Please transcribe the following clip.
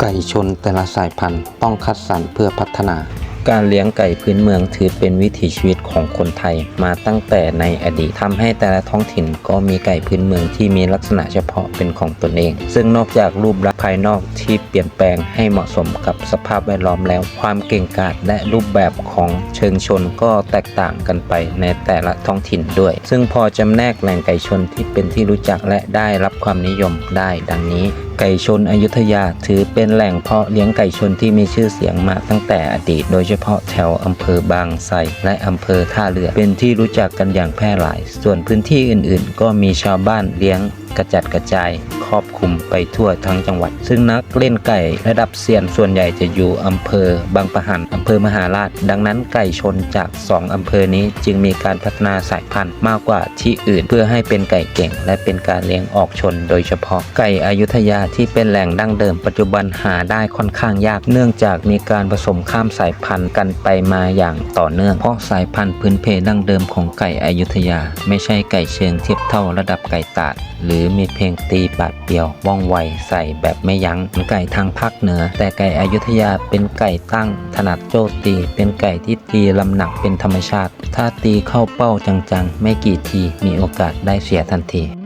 ไก่ชนแต่ละสายพันธุ์ต้องคัดสรรเพื่อพัฒนา การเลี้ยงไก่พื้นเมืองถือเป็นวิถีชีวิตของคนไทยมาตั้งแต่ในอดีตทำให้แต่ละท้องถิ่นก็มีไก่พื้นเมืองที่มีลักษณะเฉพาะเป็นของตนเอง ซึ่งนอกจากรูปลักษณ์ภายนอกที่เปลี่ยนแปลงให้เหมาะสมกับสภาพแวดล้อมแล้ว ความเก่งกาจและรูปแบบของเชิงชนก็แตกต่างกันไปในแต่ละท้องถิ่นด้วย ซึ่งพอจำแนกแหล่งไก่ชนที่เป็นที่รู้จักและได้รับความนิยมได้ดังนี้ ไก่ชนอยุธยาถือเป็นแหล่งเพาะเลี้ยงไก่ชนที่มีชื่อเสียงมาตั้งแต่อดีต โดยเฉพาะแถวอำเภอบางไทรและอำเภอท่าเรือ เป็นที่รู้จักกันอย่างแพร่หลาย ส่วนพื้นที่อื่นๆ ก็มีชาวบ้านเลี้ยงกระจัดกระจายครอบคลุมไปทั่วทั้งจังหวัด ซึ่งนักเล่นไก่ระดับเซียนส่วนใหญ่จะอยู่อำเภอบางปะหันอำเภอมหาราช ดังนั้นไก่ชนจาก 2 อำเภอนี้จึงมีการพัฒนาสายพันธุ์มากกว่าที่อื่น เพื่อให้เป็นไก่เก่ง และเป็นการเลี้ยงออกชน โดยเฉพาะไก่อยุธยาที่เป็นแหล่งดั้งเดิมปัจจุบันหาได้ค่อนข้างยากเนื่องจากมีการผสมข้ามสายพันธุ์กันไปมาอย่างต่อเนื่อง เพราะสายพันธุ์พื้นเพดั้งเดิมของไก่อยุธยา ไม่ใช่ไก่เชิงเทียบเท่าระดับไก่ตาด หรือมีเพียงตีบาดเดียวว่องไวใส่แบบไม่ยัง้งไก่ทางภาคเหนือ แต่ไก่อยุธยาเป็นไก่ตั้ง ถนัดโจตี เป็นไก่ที่ตีลำหนักเป็นธรรมชาติ ถ้าตีเข้าเป้าจังๆ ไม่กี่ทีมีโอกาสได้เสียทันที